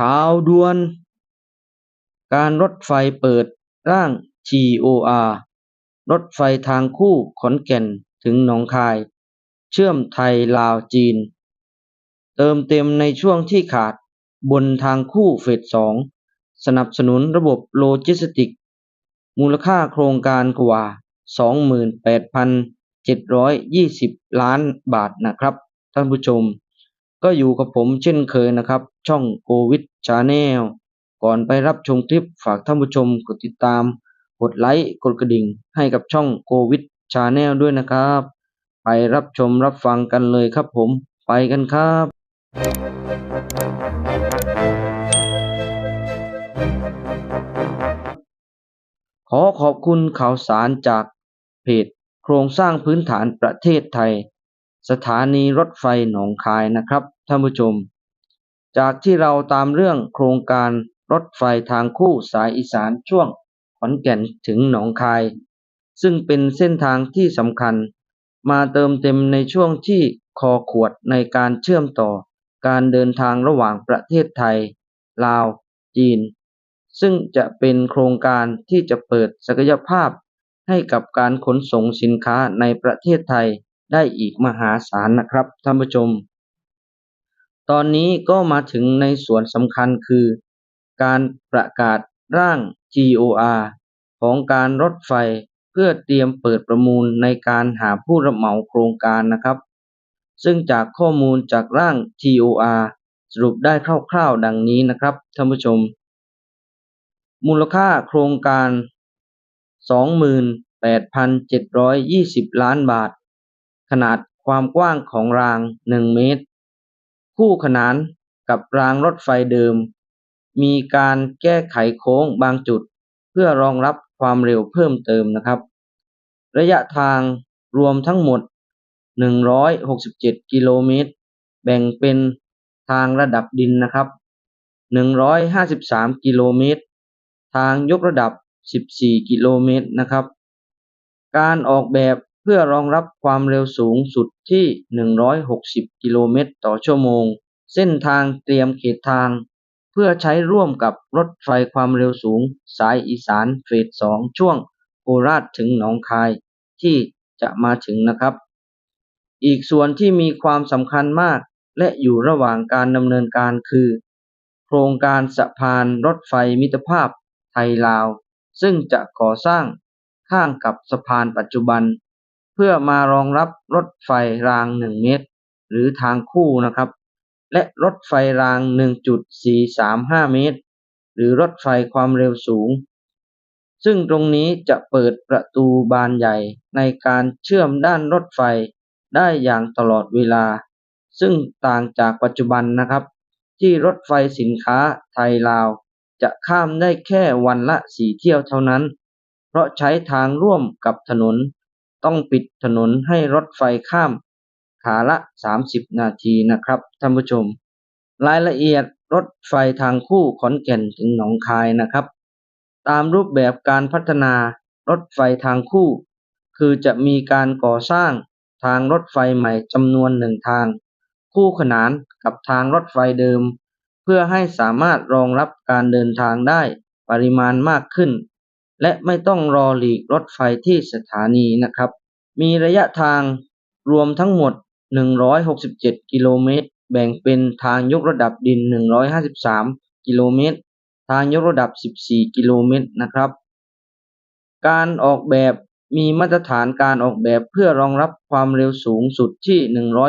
ข่าวด่วน การรถไฟเปิดร่าง TOR รถไฟทางคู่ขอนแก่นถึงหนองคาย เชื่อมไทยลาวจีน เติมเต็มในช่วงที่ขาดบนทางคู่เฟสสองสนับสนุนระบบโลจิสติกส์มูลค่าโครงการกว่า 28,720 ล้านบาทนะครับ ท่านผู้ชม ก็อยู่กับผมเช่นเคยนะครับ ช่องโควิดชาแนลก่อนไปรับชมคลิปฝากท่านผู้ชมกดติดตาม กดไลค์กดกระดิ่ง ให้กับช่องโควิดชาแนลด้วยนะครับ ไปรับชมรับฟังกันเลยครับผมไปกันครับ ขอขอบคุณข่าวสารจากเพจ โครงสร้างพื้นฐานประเทศไทย สถานีรถไฟหนองคายนะครับท่านผู้ชม จากที่เราตามเรื่องโครงการรถไฟทางคู่สายอีสานช่วงขอนแก่นถึงหนองคาย ซึ่งเป็นเส้นทางที่สำคัญ มาเติมเต็มในช่วงที่คอขวดในการเชื่อมต่อการเดินทางระหว่างประเทศไทย ลาว จีน ซึ่งจะเป็นโครงการที่จะเปิดศักยภาพให้กับการขนส่งสินค้าในประเทศไทย ได้อีกมหาศาลนะครับท่านผู้ชม ตอนนี้ก็มาถึงในส่วนสำคัญคือ การประกาศร่าง TOR ของการรถไฟเพื่อเตรียมเปิดประมูลในการหาผู้รับเหมาโครงการนะครับ ซึ่งจากข้อมูลจากร่าง TOR สรุปได้คร่าวๆดังนี้นะครับท่านผู้ชม มูลค่าโครงการ 28,720 ล้านบาท ขนาดความกว้างของราง 1 เมตร คู่ขนานกับรางรถไฟเดิม มีการแก้ไขโค้งบางจุด เพื่อรองรับความเร็วเพิ่มเติมนะครับ ระยะทางรวมทั้งหมด 167 กิโลเมตร แบ่งเป็นทางระดับดินนะครับ 153 กิโลเมตร ทางยกระดับ 14 กิโลเมตรนะครับ การออกแบบ พื่อรองรับความเร็วสูงสุดที่ 160 กิโลเมตรต่อชั่วโมง เส้นทางเตรียมเขตทาง เพื่อใช้ร่วมกับรถไฟความเร็วสูง สายอีสานเฟส 2 ช่วงโคราชถึงหนองคาย ที่จะมาถึงนะครับ อีกส่วนที่มีความสำคัญมาก และอยู่ระหว่างการดำเนินการคือ โครงการสะพานรถไฟมิตรภาพไทยลาว ซึ่งจะก่อสร้างข้างกับสะพานปัจจุบัน เพื่อมารองรับรถไฟราง 1 เมตร หรือทางคู่นะครับ และรถไฟราง 1.435 เมตร หรือรถไฟความเร็วสูง ซึ่งตรงนี้จะเปิดประตูบานใหญ่ในการเชื่อมด้านรถไฟได้อย่างตลอดเวลา ซึ่งต่างจากปัจจุบันนะครับ ที่รถไฟสินค้าไทยลาว จะข้ามได้แค่วันละสี่เที่ยวเท่านั้น เพราะใช้ทางร่วมกับถนน ต้องปิดถนนให้รถไฟข้ามขาละ 30 นาทีนะครับท่านผู้ชม รายละเอียดรถไฟทางคู่ขอนแก่นถึงหนองคายนะครับ ตามรูปแบบการพัฒนารถไฟทางคู่ คือจะมีการก่อสร้างทางรถไฟใหม่จำนวนหนึ่งทาง คู่ขนานกับทางรถไฟเดิม เพื่อให้สามารถรองรับการเดินทางได้ปริมาณมากขึ้น และไม่ต้องรอหลีกรถไฟที่สถานีนะครับ มีระยะทางรวมทั้งหมด 167 กิโลเมตร แบ่งเป็นทางยกระดับดิน 153 กิโลเมตร ทางยกระดับ 14 กิโลเมตรนะครับ การออกแบบมีมาตรฐานการออกแบบเพื่อรองรับความเร็วสูงสุดที่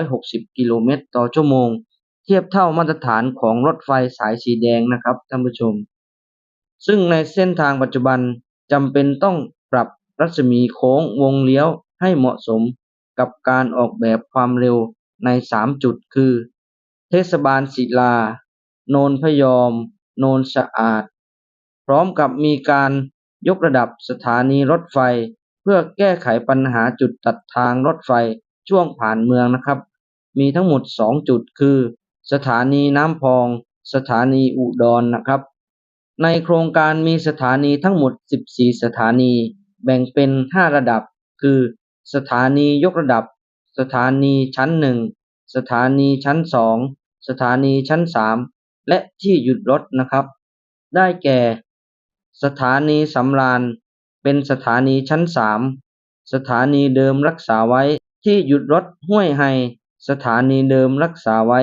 160 กิโลเมตรต่อชั่วโมง เทียบเท่ามาตรฐานของรถไฟสายสีแดงนะครับท่านผู้ชม ซึ่งในเส้นทางปัจจุบัน จำเป็นต้องปรับรัศมีโค้งวงเลี้ยวให้เหมาะสมกับการออกแบบความเร็วใน 3 จุดคือ เทศบาลศิลา โนนพยอม โนนสะอาด พร้อมกับมีการยกระดับสถานีรถไฟ เพื่อแก้ไขปัญหาจุดตัดทางรถไฟช่วงผ่านเมืองนะครับ มีทั้งหมด 2 จุดคือ สถานีน้ำพอง สถานีอุดรนนะครับ ในโครงการมีสถานีทั้งหมด 14 สถานี แบ่งเป็น 5 ระดับ คือ สถานียกระดับ สถานีชั้น 1 สถานีชั้น 2 สถานีชั้น 3 และที่หยุดรถนะครับ ได้แก่ สถานีสำราญเป็นสถานีชั้นสามสถานีเดิมรักษาไว้ ที่หยุดรถห้วยไฮ สถานีเดิมรักษาไว้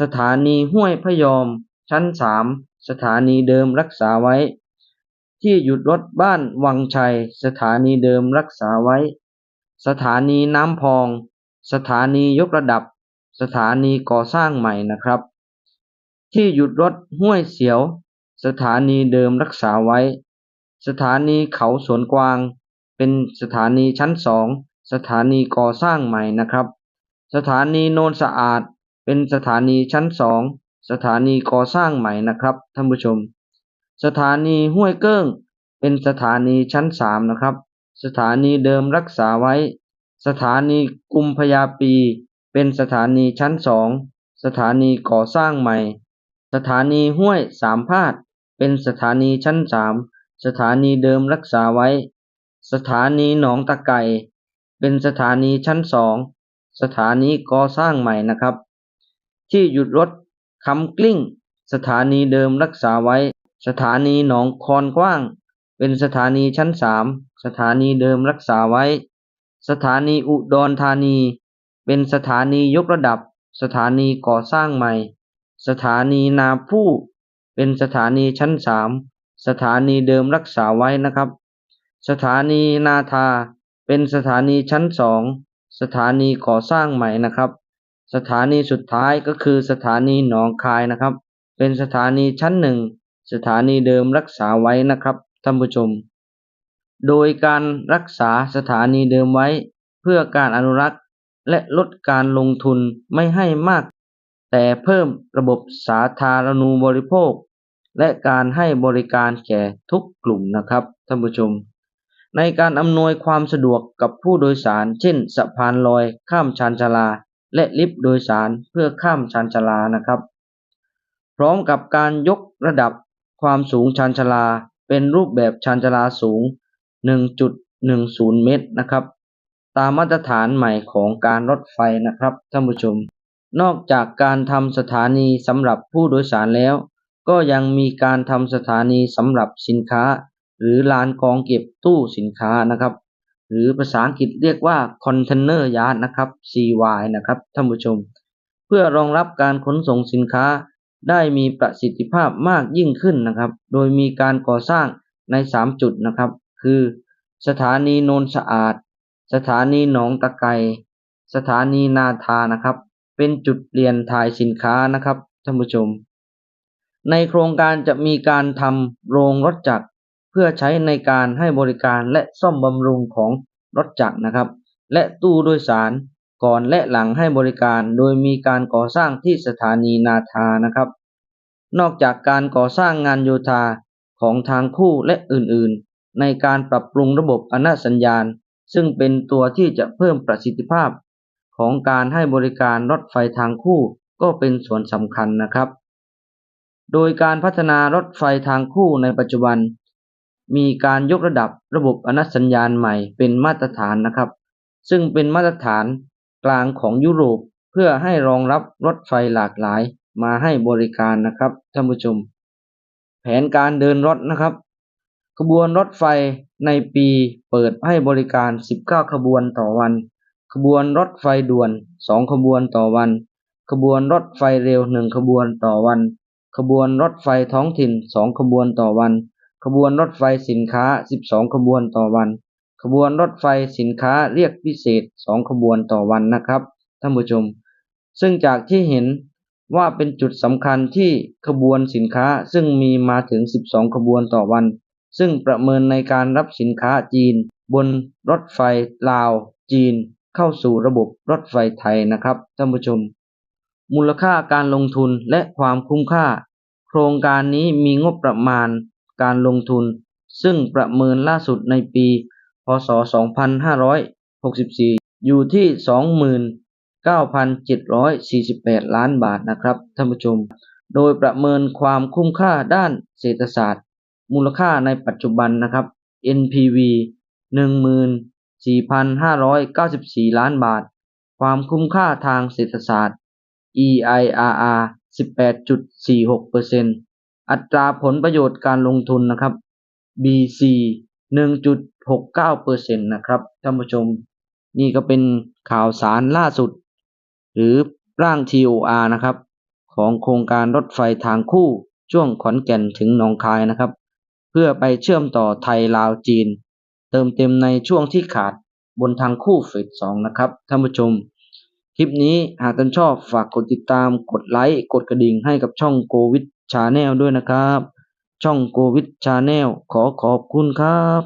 สถานีห้วยพยอม ชั้นสาม สถานีเดิมรักษาไว้ ที่หยุดรถบ้านวังชัย สถานีเดิมรักษาไว้ สถานีน้ำพอง สถานียกระดับ สถานีก่อสร้างใหม่นะครับ ที่หยุดรถห้วยเสียว สถานีเดิมรักษาไว้ สถานีเขาสวนกวาง เป็นสถานีชั้นสองสถานีก่อสร้างใหม่นะครับ สถานีโนนสะอาด เป็นสถานีชั้นสอง สถานีก่อสร้างใหม่นะครับท่านผู้ชม สถานีห้วยเกิ้ง เป็นสถานีชั้นสามนะครับ สถานีเดิมรักษาไว้ สถานีกุมพยาปี เป็นสถานีชั้นสองสถานีก่อสร้างใหม่ สถานีห้วยสามพาดเป็นสถานีชั้นสามสถานีเดิมรักษาไว้ สถานีหนองตะไก่ เป็นสถานีชั้นสองสถานีก่อสร้างใหม่นะครับ ที่หยุดรถ คำกลิ้ง สถานีเดิมรักษาไว้ สถานีหนองคอนกว้าง เป็นสถานีชั้นสามสถานีเดิมรักษาไว้ สถานีอุดรธานี เป็นสถานียกระดับ สถานีก่อสร้างใหม่ สถานีนาผู้ เป็นสถานีชั้นสามสถานีเดิมรักษาไว้นะครับ สถานีนาทา เป็นสถานีชั้นสองสถานีก่อสร้างใหม่นะครับ สถานีสุดท้ายก็คือสถานีหนองคายนะครับ เป็นสถานีชั้นหนึ่งสถานีเดิมรักษาไว้นะครับท่านผู้ชม โดยการรักษาสถานีเดิมไว้เพื่อการอนุรักษ์และลดการลงทุนไม่ให้มาก แต่เพิ่มระบบสาธารณูบริโภค และการให้บริการแก่ทุกกลุ่มนะครับท่านผู้ชม ในการอำนวยความสะดวกกับผู้โดยสาร เช่นสะพานลอยข้ามชานชาลา และลิฟต์โดยสารเพื่อข้ามชานชาลานะครับ พร้อมกับการยกระดับความสูงชานชาลา เป็นรูปแบบชานชาลาสูง 1.10 เมตรนะครับ ตามมาตรฐานใหม่ของการรถไฟนะครับท่านผู้ชม นอกจากการทำสถานีสำหรับผู้โดยสารแล้ว ก็ยังมีการทำสถานีสำหรับสินค้า หรือลานกองเก็บตู้สินค้านะครับ หรือภาษาอังกฤษเรียกว่า Container Yard นะครับ CY นะครับท่านผู้ชม เพื่อรองรับการขนส่งสินค้าได้มีประสิทธิภาพมากยิ่งขึ้นนะครับ โดยมีการก่อสร้างใน 3 จุดนะครับ คือ สถานีโนนสะอาด สถานีหนองตะไกสถานีนาทานะครับ เป็นจุดเปลี่ยนถ่ายสินค้านะครับท่านผู้ชม ในโครงการจะมีการทำโรงรถจักร เพื่อใช้ในการให้บริการและซ่อมบำรุงของรถจักรนะครับ และตู้โดยสารก่อนและหลังให้บริการ โดยมีการก่อสร้างที่สถานีนาทานะครับ นอกจากการก่อสร้างงานโยธาของทางคู่และอื่นๆ ในการปรับปรุงระบบอนาสัญญาณ ซึ่งเป็นตัวที่จะเพิ่มประสิทธิภาพ ของการให้บริการรถไฟทางคู่ก็เป็นส่วนสำคัญนะครับ โดยการพัฒนารถไฟทางคู่ในปัจจุบัน มีการยกระดับระบบอนาสัญญาณใหม่เป็นมาตรฐานนะครับ ซึ่งเป็นมาตรฐานกลางของยุโรปเพื่อให้รองรับรถไฟหลากหลายมาให้บริการนะครับท่านผู้ชม แผนการเดินรถนะครับขบวนรถไฟในปีเปิดให้บริการ 19 ขบวนต่อวัน ขบวนรถไฟด่วน 2 ขบวนต่อวัน ขบวนรถไฟเร็ว 1 ขบวนต่อวัน ขบวนรถไฟท้องถิ่น 2 ขบวนต่อวัน ขบวนรถไฟสินค้า 12 ขบวนต่อวัน ขบวนรถไฟสินค้าเรียกพิเศษ 2 ขบวนต่อวันนะครับท่านผู้ชม ซึ่งจากที่เห็นว่าเป็นจุดสำคัญที่ขบวนสินค้าซึ่งมีมาถึง 12 ขบวนต่อวัน ซึ่งประเมินในการรับสินค้าจีน บนรถไฟลาว จีน เข้าสู่ระบบรถไฟไทยนะครับท่านผู้ชม มูลค่าการลงทุนและความคุ้มค่า โครงการนี้มีงบประมาณ การลงทุน ซึ่งประเมินล่าสุดในปี พศ 2564 อยู่ที่ 29,748 ล้านบาทนะครับท่านผู้ชม โดยประเมินความคุ้มค่าด้านเศรษฐศาสตร์ มูลค่าในปัจจุบันนะครับ NPV 14,594 ล้านบาท ความคุ้มค่าทางเศรษฐศาสตร์ EIRR 18.46% อัตราผลประโยชน์การลงทุนนะครับ BC 1.69%นะครับท่านผู้ชม นี่ก็เป็นข่าวสารล่าสุด หรือร่าง TOR นะครับ ของโครงการรถไฟทางคู่ช่วงขอนแก่นถึงหนองคายนะครับ เพื่อไปเชื่อมต่อไทยลาวจีน เติมเต็มในช่วงที่ขาดบนทางคู่เฟสสองนะครับท่านผู้ชม คลิปนี้หากท่านชอบฝากกดติดตามกดไลค์กดกระดิ่งให้กับช่องโกวิด ชาแนลด้วยนะครับ ช่องโควิดชาแนลขอขอบคุณครับ